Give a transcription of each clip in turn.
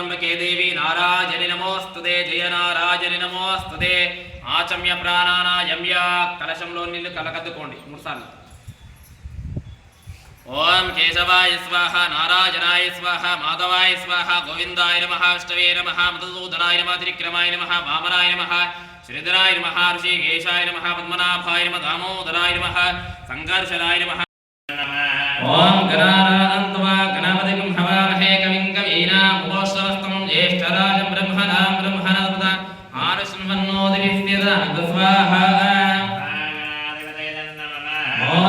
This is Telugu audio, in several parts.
శరణ్యే త్రంబకే దేవి నారాజని నమోస్తుతే జయ నారాజని నమోస్తుదే ఆచమ్య ప్రాణానాయమ్య. కలశంలో నీళ్ళు కలకద్దుకోండి మూడుసార్లు ఓం కేశవాయ స్వాహ నారాజనాయ స్వాహ మాధవాయ స్వాహ గోవిందాయ నమ అష్టవే నమ మధుసూదనాయ నమ త్రిక్రమాయ నమ వామనాయ నమ శ్రీధరాయ నమ ఋషికేశాయ నమ పద్మనాభాయ నమ దామోదరాయ నమ సంఘర్షణాయ నమ. ఓం గణానాన్వా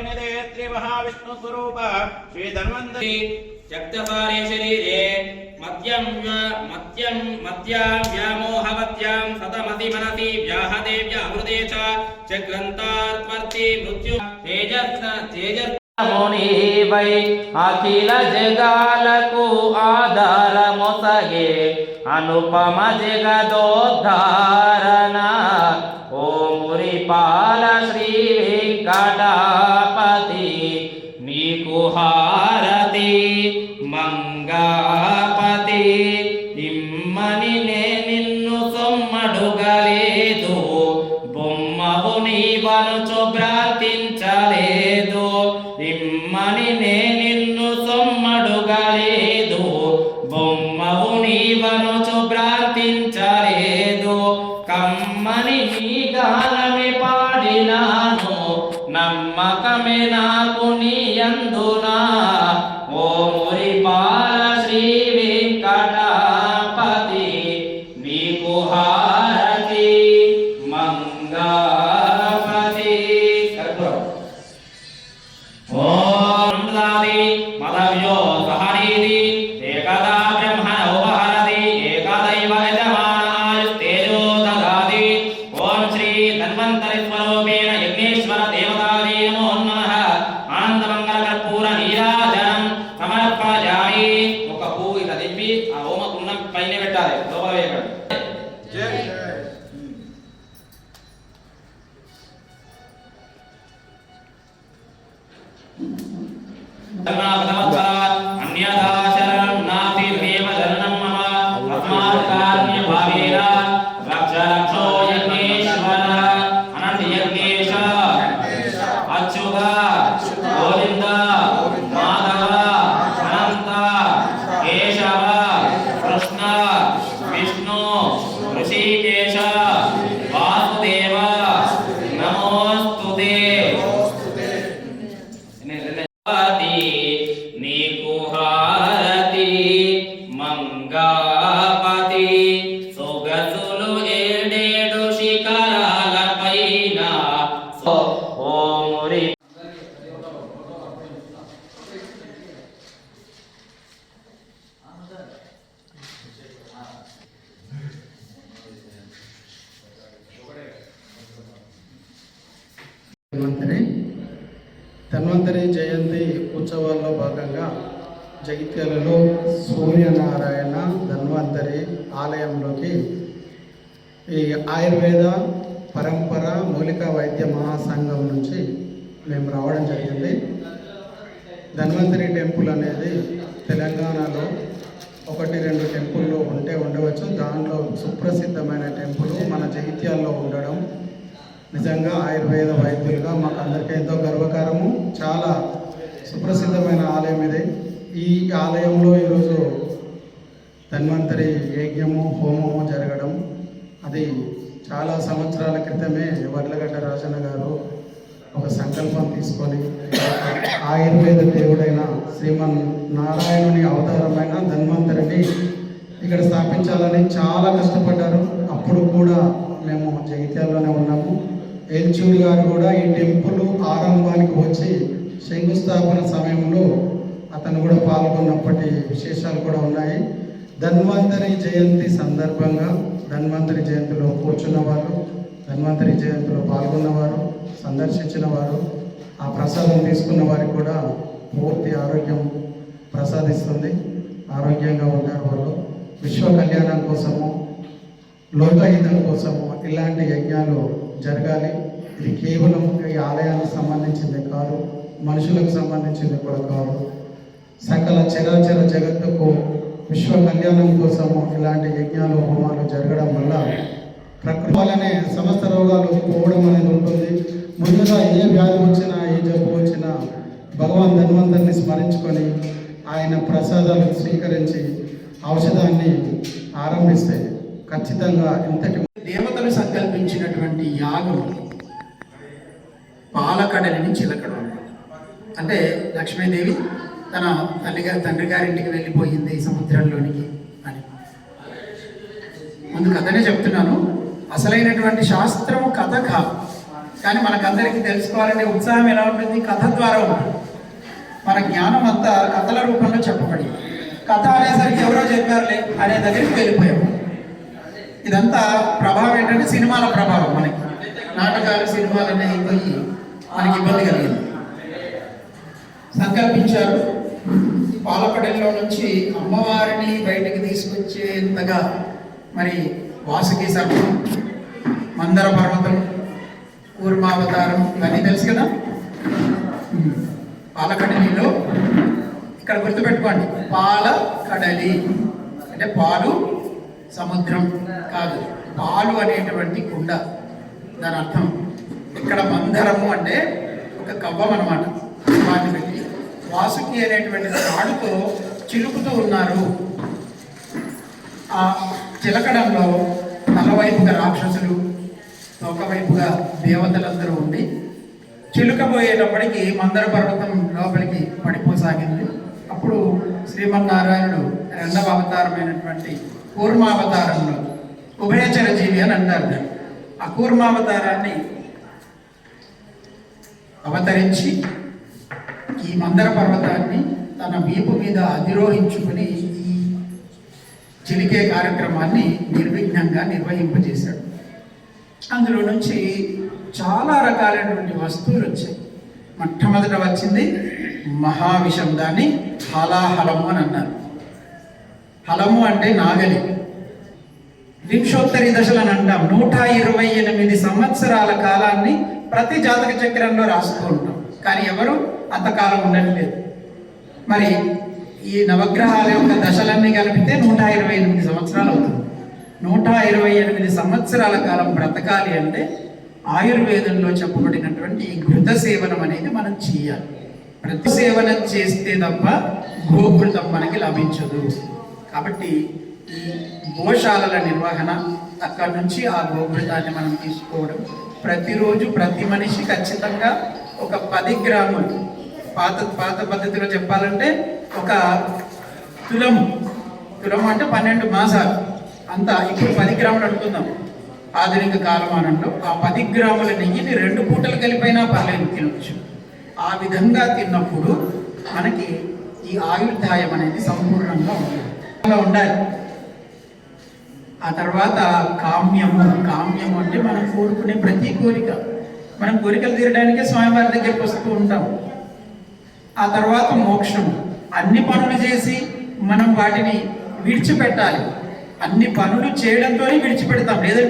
త్రైలోక్యనిధే శ్రీ మహావిష్ణు స్వరూప శ్రీ ధన్వంతరి జగత్సారే శరీరే మద్యం వ్య- మద్యం మద్యాం వ్యామోహవత్యాం సతమతి మనసి వ్యాహదే వ్యాహృదే చ చగ్రంతాత్వర్తి మృత్యు తేజస్ తేజస్ మునివై అఖిల జగాలకు ఆధార మొసగే అనుపమ జగదోద్ధారణ ఓ మురిపాల శ్రీ వెంకటాపతి నీకు హారతి మంగాపతి నమ్మకమే నాకు నీ అందునా ఓ మురి పాల శ్రీ వెంకటాపతి నీకు హారతి మంగాపతి కర్పూరం ఓం దాది మదవ్యో సహనీతి పైన పెట్టాలి. లోపల వేయకండి. ధన్వంతరి ధన్వంతరి జయంతి ఉత్సవాల్లో భాగంగా జగిత్యాలలో సూర్యనారాయణ ధన్వంతరి ఆలయంలోకి ఈ ఆయుర్వేద పరంపర మూలిక వైద్య మహాసంఘం నుంచి మేము రావడం జరిగింది. ధన్వంతరి టెంపుల్ అనేది తెలంగాణలో ఒకటి రెండు టెంపుల్లో ఉంటే ఉండవచ్చు. దాంట్లో సుప్రసిద్ధమైన టెంపుల్ మన జగిత్యాల్లో ఉండడం నిజంగా ఆయుర్వేద వైద్యులుగా మాకు అందరికీ ఎంతో గర్వకారము. చాలా సుప్రసిద్ధమైన ఆలయం ఇది. ఈ ఆలయంలో ఈరోజు ధన్వంతరి యజ్ఞము హోమము జరగడం. అది చాలా సంవత్సరాల క్రితమే వడ్లగడ్డ రాజన్న గారు ఒక సంకల్పం తీసుకొని ఆయుర్వేద దేవుడైన శ్రీమన్ నారాయణుని అవతారమైన ధన్వంతరిని ఇక్కడ స్థాపించాలని చాలా కష్టపడ్డారు. అప్పుడు కూడా మేము జగిత్యాల్లోనే ఉన్నాము. ఏల్చూరి గారు కూడా ఈ టెంపుల్ ఆరంభానికి వచ్చి శంకుస్థాపన సమయంలో అతను కూడా పాల్గొన్నప్పటి విశేషాలు కూడా ఉన్నాయి. ధన్వంతరి జయంతి సందర్భంగా ధన్వంతరి జయంతిలో కూర్చున్నవారు ధన్వంతరి జయంతిలో పాల్గొన్నవారు సందర్శించిన వారు ఆ ప్రసాదం తీసుకున్న వారికి కూడా పూర్తి ఆరోగ్యం ప్రసాదిస్తుంది. ఆరోగ్యంగా ఉంటారు వాళ్ళు. విశ్వ కళ్యాణం కోసము లోకహితం కోసము ఇలాంటి యజ్ఞాలు జరగాలి. ఇది కేవలం ఈ ఆలయానికి సంబంధించింది కాదు మనుషులకు సంబంధించింది కూడా కాదు. సకల చరాచర జగత్తుకు విశ్వ కళ్యాణం కోసము ఇలాంటి యజ్ఞాలు హోమాలు జరగడం వల్ల ప్రకృతి వల్లనే సమస్త రోగాలు పోవడం అనేది ఉంటుంది. ముందుగా ఏ వ్యాధి వచ్చినా ఏ జబ్బు వచ్చినా భగవాన్ ధన్వంతరిని స్మరించుకొని ఆయన ప్రసాదాలు స్వీకరించి ఔషధాన్ని ఆరంభిస్తే ఖచ్చితంగా ఇంతటి దేవతలు అర్పించినటువంటి యాగం పాలకడలిని చిలకడం అంటే లక్ష్మీదేవి తన తల్లి గారి తండ్రి గారింటికి వెళ్ళిపోయింది సముద్రంలోనికి అని. ముందు కథనే చెప్తున్నాను. అసలైనటువంటి శాస్త్రం కథ కాదు. కానీ మనకందరికీ తెలుసుకోవాలనే ఉత్సాహం ఎలా ఉంటుంది? కథ ద్వారా ఉంటుంది. మన జ్ఞానం అంతా కథల రూపంలో చెప్పబడింది. కథ అనేసరికి ఎవరో చెప్పారులే అనే దగ్గరికి వెళ్ళిపోయాము. ఇదంతా ప్రభావం ఏంటంటే సినిమాల ప్రభావం మనకి. నాటకాలు సినిమాలు అన్నీ అయిపోయి మనకి ఇబ్బంది కలిగింది. సంకల్పించారు. పాలపడెల్లో నుంచి అమ్మవారిని బయటికి తీసుకొచ్చేంతగా మరి వాసుకి సర్పం మందర పర్వతం కూర్మావతారం ఇవన్నీ తెలుసు కదా. పాలకడలిలో ఇక్కడ గుర్తుపెట్టుకోండి. పాల కడలి అంటే పాలు సముద్రం కాదు. పాలు అనేటువంటి కుండ. దాని అర్థం ఇక్కడ మందరము అంటే ఒక కవ్వం అనమాట వాటిని పెట్టి వాసుకి అనేటువంటి తాడుతో చిలుకుతూ ఉన్నారు. ఆ చిలకడంలో తలవైపుగా రాక్షసులు ఒకవైపుగా దేవతలందరూ ఉండి చిలుకబోయేటప్పటికి మందర పర్వతం లోపలికి పడిపోసాగింది. అప్పుడు శ్రీమన్నారాయణుడు రెండవ అవతారమైనటువంటి కూర్మావతారంలో ఉభయచర జీవి అని అంటారు ఆ కూర్మావతారాన్ని అవతరించి ఈ మందర పర్వతాన్ని తన వీపు మీద అధిరోహించుకుని ఈ చిలికే కార్యక్రమాన్ని నిర్విఘ్నంగా నిర్వహింపజేశాడు. అందులో నుంచి చాలా రకాలైనటువంటి వస్తువులు వచ్చాయి. మొట్టమొదట వచ్చింది మహావిషం దాన్ని హలాహలము అని అన్నారు. హలము అంటే నాగలి. వింశోత్తరి దశలు అని అంటాం. నూట ఇరవై ఎనిమిది సంవత్సరాల కాలాన్ని ప్రతి జాతక చక్రంలో రాస్తూ ఉంటాం. కానీ ఎవరు? అంతకాలం ఉండట్లేదు. మరి ఈ నవగ్రహాల యొక్క దశలన్నీ కలిపితే నూట ఇరవై ఎనిమిది సంవత్సరాలు అవుతుంది. నూట ఇరవై ఎనిమిది సంవత్సరాల కాలం బ్రతకాలి అంటే ఆయుర్వేదంలో చెప్పబడినటువంటి ఈ ఘృత సేవనం అనేది మనం చేయాలి. ప్రతి సేవనం చేస్తే తప్ప గోకృతం మనకి లభించదు. కాబట్టి ఈ గోశాలల నిర్వహణ అక్కడ నుంచి ఆ గోఘృతాన్ని మనం తీసుకోవడం. ప్రతిరోజు ప్రతి మనిషి ఖచ్చితంగా ఒక పది గ్రాములు పాత పాత పద్ధతిలో చెప్పాలంటే ఒక తులము తులము అంటే పన్నెండు మాసాలు. అంతా ఇప్పుడు పది గ్రాములు అనుకుందాం. ఆధునిక కాలమానంలో ఆ పది గ్రాముల నెయ్యిని రెండు పూటలు కలిపైనా పర్లేదు తినవచ్చు ఆ విధంగా తిన్నప్పుడు మనకి ఈ ఆయుర్దాయం అనేది సంపూర్ణంగా ఉంటుంది. ఉండాలి. ఆ తర్వాత కామ్యము కామ్యము అంటే మనం కోరుకునే ప్రతి కోరిక. మనం కోరికలు తీరడానికే స్వామివారి దగ్గరికి వస్తూ ఉంటాం. ఆ తర్వాత మోక్షం అన్ని పనులు చేసి మనం వాటిని విడిచిపెట్టాలి. అన్ని పనులు చేయడంతోనే విడిచిపెడతాం. లేదంటే